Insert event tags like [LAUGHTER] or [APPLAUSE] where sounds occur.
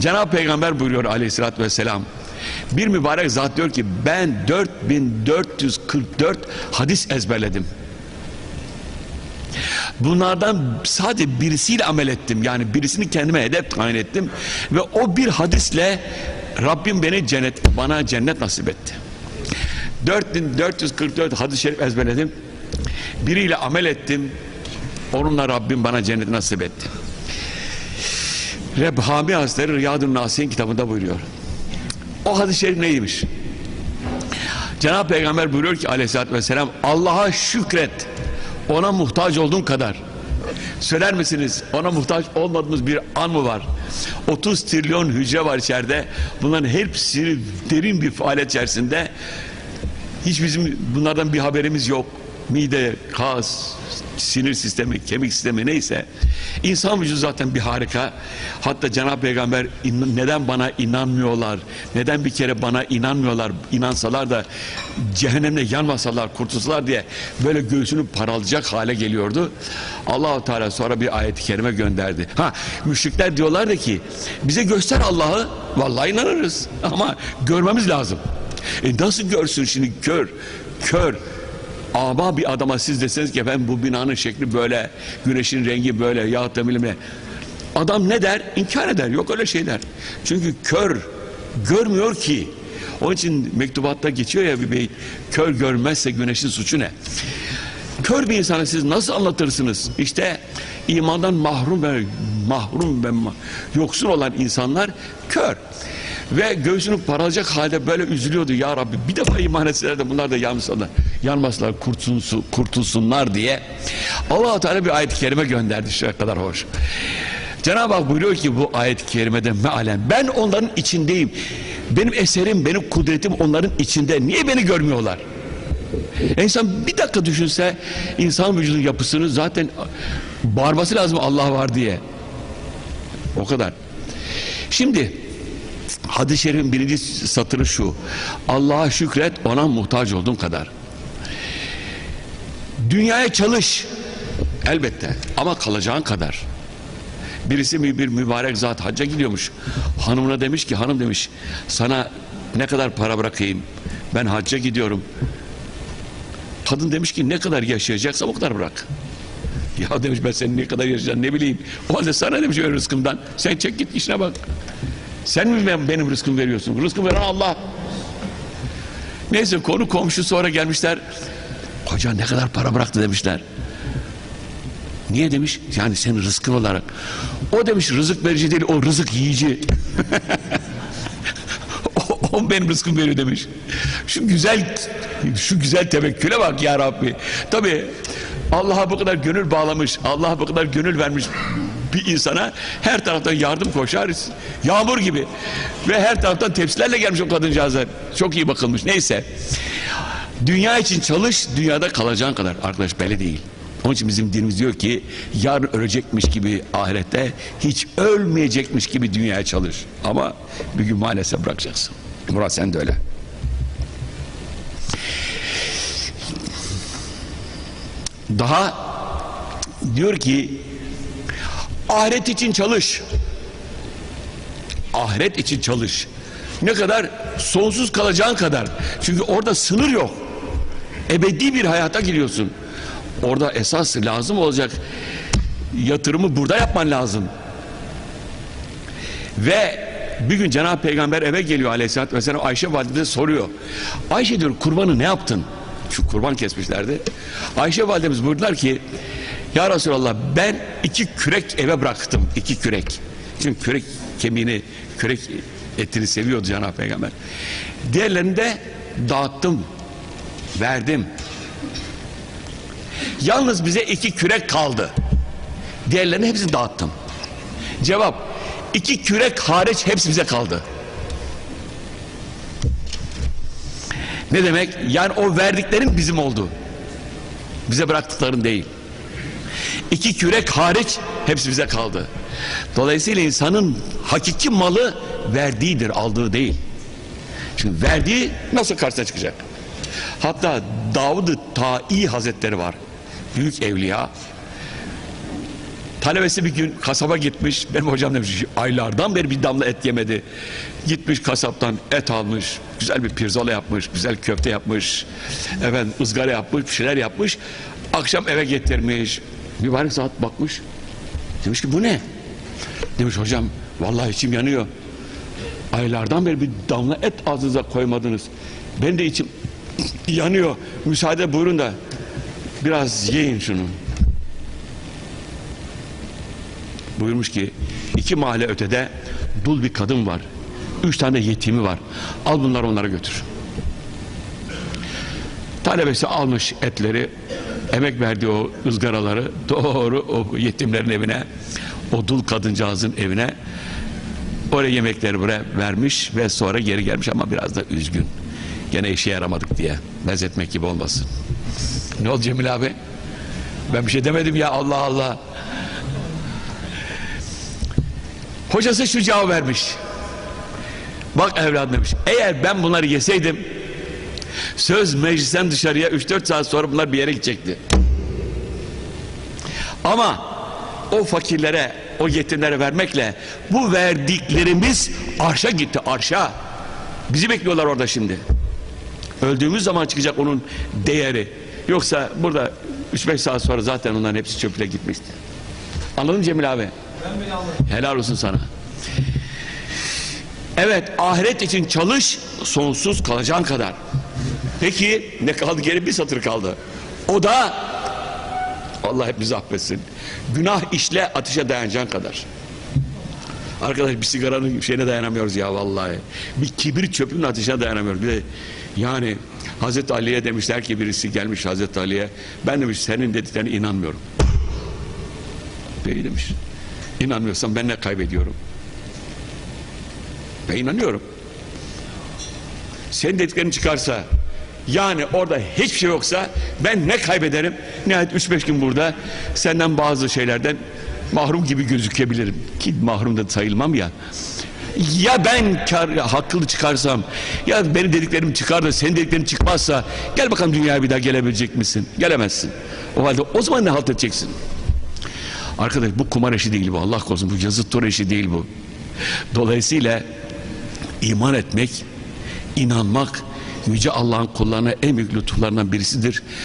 Cenab-ı Peygamber buyuruyor aleyhissalatü vesselam. Bir mübarek zat diyor ki ben 4444 hadis ezberledim. Bunlardan sadece birisiyle amel ettim. Yani birisini kendime hedef tayin ettim. Ve o bir hadisle Rabbim beni cennet, bana cennet nasip etti. 4444 hadis-i şerif ezberledim. Biriyle amel ettim. Onunla Rabbim bana cennet nasip etti. Rebhami Hazretleri Riyadun Nasihin kitabında buyuruyor. O hadis-i şerif neymiş? Cenab-ı Peygamber buyuruyor ki aleyhissalatü vesselam Allah'a şükret ona muhtaç olduğun kadar. Söyler misiniz ona muhtaç olmadığımız bir an mı var? 30 trilyon hücre var içeride. Bunların hepsi derin bir faaliyet içerisinde. Hiç bizim bunlardan bir haberimiz yok mide, kas, sinir sistemi, kemik sistemi neyse insan vücudu zaten bir harika. Hatta Cenab-ı Peygamber neden bana inanmıyorlar neden bir kere bana inanmıyorlar inansalar da cehennemde yanmasalar kurtulsalar diye böyle göğsünü paralayacak hale geliyordu. Allahu Teala sonra bir ayet-i kerime gönderdi. Ha müşrikler diyorlardı ki bize göster Allah'ı. Vallahi inanırız ama görmemiz lazım. E nasıl görsün şimdi? Kör kör ama bir adama siz deseniz ki efendim bu binanın şekli böyle, güneşin rengi böyle yahut da bilmem ne. Adam ne der? İnkar eder. Yok öyle şeyler. Çünkü kör, görmüyor ki. Onun için mektubatta geçiyor ya bir bey, kör görmezse güneşin suçu ne? Kör bir insana siz nasıl anlatırsınız? İşte imandan mahrum ve mahrum ve yoksun olan insanlar kör. Ve göğsünü paralacak halde böyle üzülüyordu ya Rabbi bir defa iman etseler de bunlar da yanmasalar, yanmasınlar kurtulsun, kurtulsunlar diye allah Teala bir ayet-i kerime gönderdi şu kadar hoş. Cenab-ı Hak buyuruyor ki bu ayet-i kerimede mealen ben onların içindeyim. Benim eserim, benim kudretim onların içinde. Niye beni görmüyorlar? İnsan bir dakika düşünse insan vücudunun yapısını zaten bağırması lazım Allah var diye. O kadar. Şimdi hadis-i şerifin birinci satırı şu. Allah'a şükret ona muhtaç olduğun kadar. Dünyaya çalış. Elbette ama kalacağın kadar. Birisi bir, mübarek zat hacca gidiyormuş. Hanımına demiş ki hanım demiş sana ne kadar para bırakayım ben hacca gidiyorum. Kadın demiş ki ne kadar yaşayacaksa o kadar bırak. [LAUGHS] Ya demiş ben senin ne kadar yaşayacaksın ne bileyim. O halde sana demiş öyle rızkımdan. Sen çek git işine bak. Sen mi ben- benim rızkımı veriyorsun? Rızkımı veren Allah. Neyse konu komşu sonra gelmişler. Hoca ne kadar para bıraktı demişler. Niye demiş? Yani senin rızkın olarak. O demiş rızık verici değil o rızık yiyici. [LAUGHS] o, o benim rızkım veriyor demiş. Şu güzel şu güzel tevekküle bak ya Rabbi. Tabi Allah'a bu kadar gönül bağlamış, Allah'a bu kadar gönül vermiş bir insana her taraftan yardım koşar. Yağmur gibi. Ve her taraftan tepsilerle gelmiş o kadıncağızlar. Çok iyi bakılmış. Neyse. Dünya için çalış, dünyada kalacağın kadar. Arkadaş belli değil. Onun için bizim dinimiz diyor ki yarın ölecekmiş gibi ahirette hiç ölmeyecekmiş gibi dünyaya çalış. Ama bir gün maalesef bırakacaksın. Murat sen de öyle. Daha diyor ki ahiret için çalış. Ahiret için çalış. Ne kadar? Sonsuz kalacağın kadar. Çünkü orada sınır yok. Ebedi bir hayata giriyorsun. Orada esas lazım olacak yatırımı burada yapman lazım. Ve bir gün Cenab-ı Peygamber eve geliyor aleyhissalatü vesselam Ayşe valide soruyor. Ayşe diyor kurbanı ne yaptın? Şu kurban kesmişlerdi. Ayşe validemiz buyurdular ki Ya Resulallah ben iki kürek eve bıraktım. iki kürek. Çünkü kürek kemiğini, kürek etini seviyordu Cenab-ı Peygamber. Diğerlerini de dağıttım. Verdim. Yalnız bize iki kürek kaldı. Diğerlerini hepsini dağıttım. Cevap iki kürek hariç hepsi bize kaldı. Ne demek? Yani o verdiklerin bizim oldu. Bize bıraktıkların değil. İki kürek hariç hepsi bize kaldı. Dolayısıyla insanın hakiki malı verdiğidir, aldığı değil. Çünkü verdiği nasıl karşısına çıkacak? Hatta Davud-ı Ta'i Hazretleri var. Büyük evliya. Talebesi bir gün kasaba gitmiş. Benim hocam demiş aylardan beri bir damla et yemedi. Gitmiş kasaptan et almış. Güzel bir pirzola yapmış. Güzel köfte yapmış. Efendim ızgara yapmış. Bir şeyler yapmış. Akşam eve getirmiş. Mübarek saat bakmış. Demiş ki bu ne? Demiş hocam vallahi içim yanıyor. Aylardan beri bir damla et ağzınıza koymadınız. Ben de içim [LAUGHS] yanıyor. Müsaade buyurun da biraz yiyin şunu. Buyurmuş ki iki mahalle ötede dul bir kadın var. Üç tane yetimi var. Al bunları onlara götür. Talebesi almış etleri, emek verdiği o ızgaraları [LAUGHS] doğru o yetimlerin evine, o dul kadıncağızın evine oraya yemekleri buraya vermiş ve sonra geri gelmiş ama biraz da üzgün. Gene işe yaramadık diye. Benzetmek gibi olmasın. Ne oldu Cemil abi? Ben bir şey demedim ya Allah Allah. Hocası şu cevap vermiş. Bak evladım demiş. Eğer ben bunları yeseydim söz meclisten dışarıya 3-4 saat sonra bunlar bir yere gidecekti. Ama o fakirlere, o yetimlere vermekle bu verdiklerimiz arşa gitti, arşa. Bizi bekliyorlar orada şimdi. Öldüğümüz zaman çıkacak onun değeri. Yoksa burada 3-5 saat sonra zaten onların hepsi çöple gitmişti. Anladın Cemil abi? Helal olsun sana. Evet ahiret için çalış sonsuz kalacağın kadar. Peki ne kaldı geri bir satır kaldı. O da Allah hepimizi affetsin. Günah işle ateşe dayanacağın kadar. Arkadaş bir sigaranın şeyine dayanamıyoruz ya vallahi. Bir kibir çöpünün ateşine dayanamıyoruz. Bir de yani Hazreti Ali'ye demişler ki birisi gelmiş Hazreti Ali'ye ben demiş senin dediklerine inanmıyorum. Peki demiş. İnanmıyorsan ben ne kaybediyorum? Ben inanıyorum. Senin dediklerin çıkarsa yani orada hiçbir şey yoksa ben ne kaybederim? Nihayet 3-5 gün burada senden bazı şeylerden mahrum gibi gözükebilirim. Ki mahrum da sayılmam ya. Ya ben kar, haklı çıkarsam ya benim dediklerim çıkar da senin dediklerin çıkmazsa gel bakalım dünyaya bir daha gelebilecek misin? Gelemezsin. O halde o zaman ne halt edeceksin? Arkadaş bu kumar işi değil bu. Allah korusun bu yazıt tur işi değil bu. Dolayısıyla iman etmek, inanmak Yüce Allah'ın kullarına en büyük lütuflarından birisidir.